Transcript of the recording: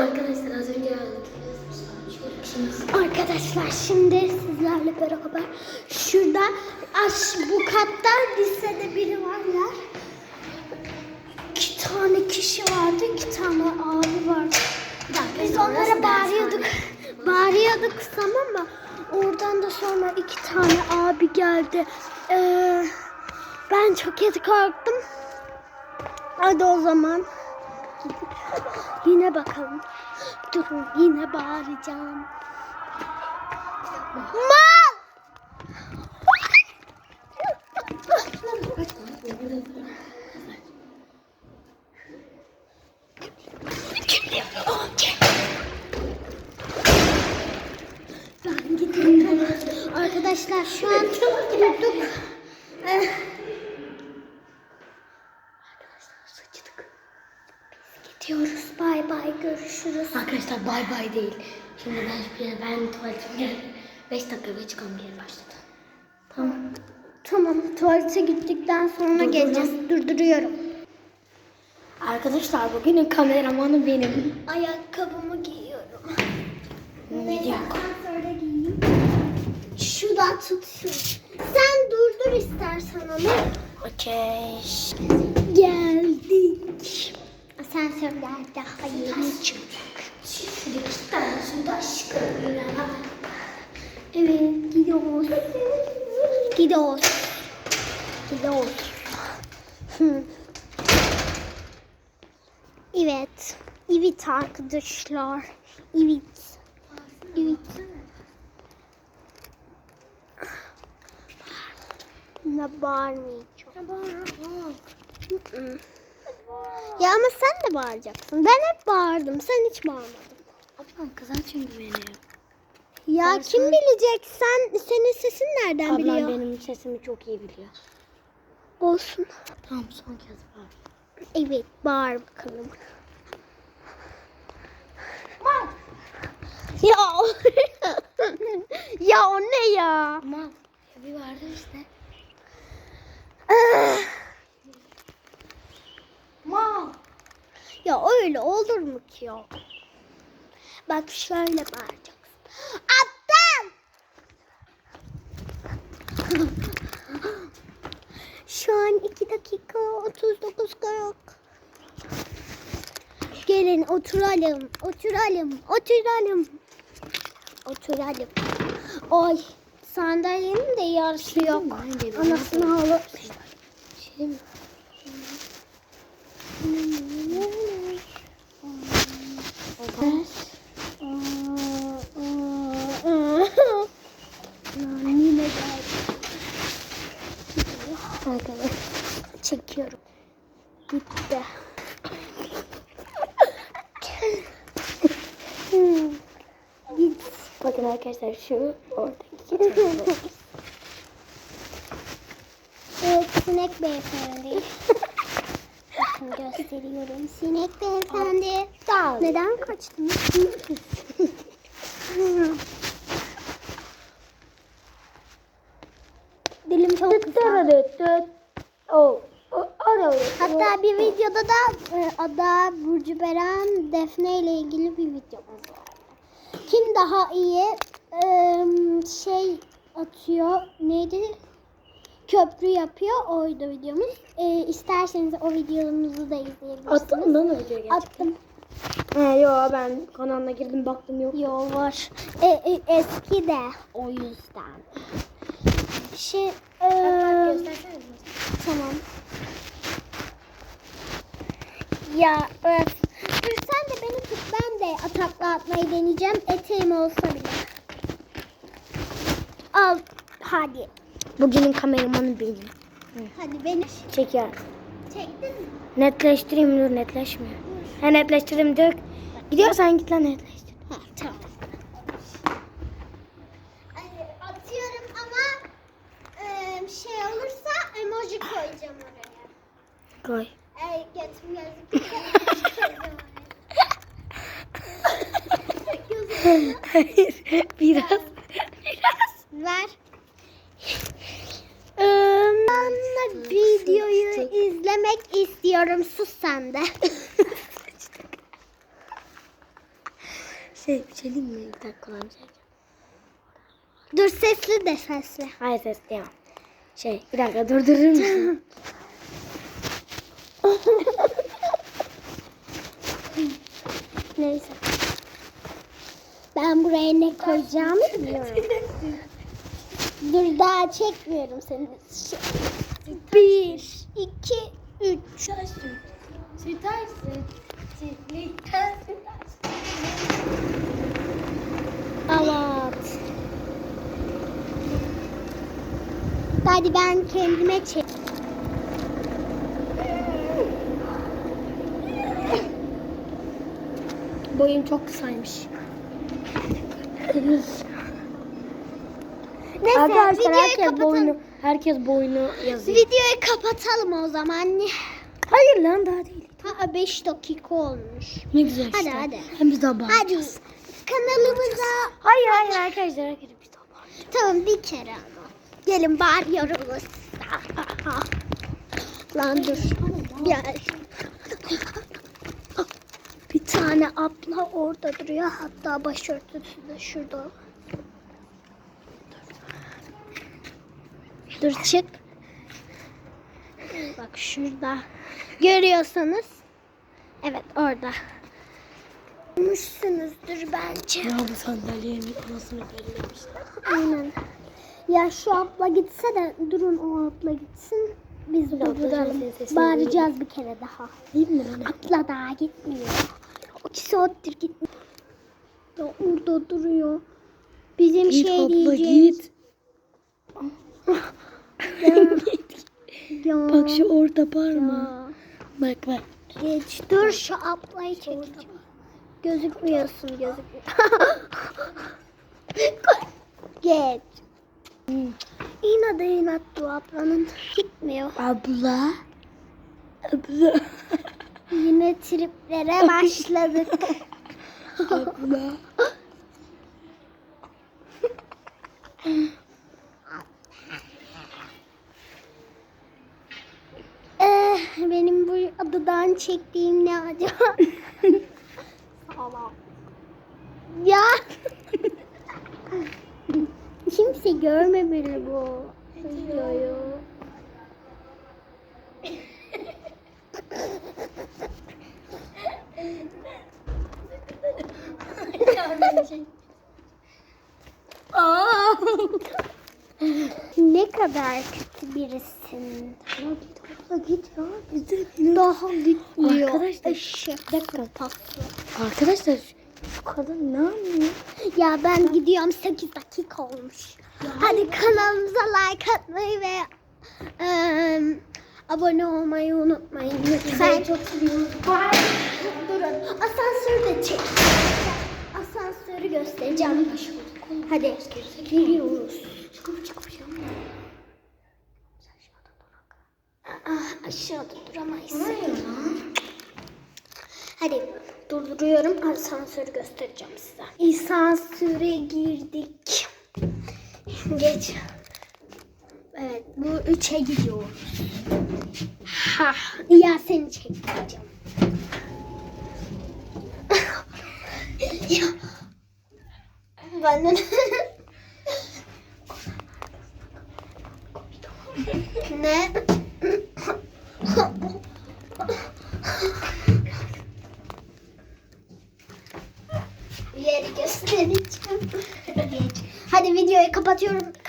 Arkadaşlar az önce aldık. Şimdi Arkadaşlar şimdi sizlerle beraber şurada aş bu katta lisede biri varlar. İki tane kişi vardı, iki tane abi vardı. Biz onlara bağırıyorduk. Bağırıyorduk tamam mı? Oradan da sonra iki tane abi geldi. Ee, ben çok kötü korktum. Hadi o zaman yine bakalım. Durun yine bağıracağım. Mal! Arkadaşlar şu an durduk. Gidiyoruz. Bay bay görüşürüz. Arkadaşlar bay bay değil. Şimdi ben ben tuvaletime geldim. 5 dakika geç çıkalım geri başladı. Tamam. Tamam tuvalete gittikten sonra Durdurdum. geleceğiz. Durduruyorum. Arkadaşlar bugünün kameramanı benim. Ayakkabımı giyiyorum. Ne diyor? Sonra giyeyim. Şuradan tutuyorum. Sen durdur istersen onu. Okey. Geldik. Asansörler daha yeni çıktık. Şimdi iki tane şimdi aşkım. Evet gidiyoruz. Gidiyoruz. Gidiyoruz. Evet. Evet arkadaşlar. Evet. Evet. Ne bağırmayacağım. Ya ama sen de bağıracaksın. Ben hep bağırdım. Sen hiç bağırmadın. Ablam kızar çünkü beni. Ya kim bilecek? Sen senin sesin nereden Ablam biliyor? benim sesimi çok iyi biliyor. Olsun. Tamam son kez var. Evet, bağır bakalım. ya ya o ne ya? Ama ya bir vardı işte. Mal. Ya öyle olur mu ki ya? Bak şöyle bağıracaksın. Aptal! Şu an 2 dakika 39 karak. Gelin oturalım, oturalım, oturalım. Oturalım. Oy, sandalyenin de yarısı yok. Anasını alır. Şey mi? Yine geldi. Arkadaşlar çekiyorum. Gitti. Git. Bakın arkadaşlar şu oradaki Evet sinek beyefendi. Bakın gösteriyorum. Sinek beyefendi. Neden kaçtın? Dilim çok kısa. Oh. Ara Hatta bir videoda da e, Ada, Burcu Beren, Defne ile ilgili bir videomuz var. Kim daha iyi e, şey atıyor neydi? Köprü yapıyor oydu videomuz. E, isterseniz o videomuzu da izleyebilirsiniz. Attın mı lan o videoyu gerçekten? Attım. He yo ben kanalına girdim baktım yok. Yo var. E, e, eski de o yüzden. Şey, e, tamam. Ya öf. Dur sen de beni tut. Ben de atakla atmayı deneyeceğim. Eteğim olsa bile. Al. Hadi. Bugünün kameramanı benim. Hadi beni. Çek ya. Çektin mi? Netleştireyim dur netleşmiyor. He netleştirdim dök. Gidiyorsan git lan netleştir. Ha, tamam. Atıyorum ama e, şey olursa emoji koyacağım oraya. Koy. Ey götüm gözüküyor. emoji koyacağım oraya. Gözüküyor. Hayır biraz. Ver. Ben de videoyu izlemek istiyorum. Sus sen de. Şey, bir şey mi? Bir dakika kullanacağım. Dur sesli de sesli. Hayır ses diyemem. Şey, bir dakika durdurur musun? Neyse. Ben buraya ne koyacağımı biliyorum. Dur daha çekmiyorum seni. Bir, iki, üç. Evet. Hadi ben kendime çek. Boyum çok kısaymış. Neyse Arkadaşlar videoyu herkes kapatalım. boynu, herkes boynu yazıyor. Videoyu kapatalım o zaman. Hayır lan daha değil. Ha 5 dakika olmuş. Ne güzel Hadi, işte. hadi. Hem biz daha Hadi kanalımıza Hayır hayır arkadaşlar herkes biz daha bağıracağız. tamam bir kere ama. Gelin bağırıyoruz. Lan dur. Gel. Tane abla orada duruyor. Hatta başörtüsü de şurada. Dur çık. Bak şurada. Görüyorsanız. Evet orada. Görmüşsünüzdür bence. Ya bu sandalyenin anasını bellemişler. Aynen. Ya şu abla gitse de durun o abla gitsin. Biz abla duralım. Bağıracağız bir kere daha. Değil mi? Abla daha gitmiyor. İki saattir gitmiyor. Ya orada duruyor. Bizim Git şey abla diyeceğiz. git. Ya. Bak şu orada parma. Ya. Bak bak. Geç. Dur şu ablayı çekeceğim. Gözükmüyorsun gözükmüyor. Geç. İnat inat bu ablanın. Gitmiyor. Abla. Abla. Yine triplere başladık. Abla. Eh, benim bu adadan çektiğim ne acaba? ya. Kimse görmemeli bu videoyu. Ne kadar kötü birisin. Ya git abla git ya. Bize Daha gitmiyor. Arkadaşlar Eşek dakika. tatlı. Arkadaşlar şu kadın ne yapıyor? Ya ben gidiyorum 8 dakika olmuş. Hadi kanalımıza like atmayı ve eee, abone olmayı unutmayın lütfen. çok seviyorum. Durun. Asansörü de çek. Göstereceğim. Hadi giriyoruz. Aa, aşağıda duramayız. Hadi durduruyorum. Asansörü göstereceğim size. Asansöre girdik. Geç. Evet bu üçe gidiyoruz. Ha, ya seni çekeceğim. ya. Benden. ne? Yeri göstereceğim. Hadi videoyu kapatıyorum.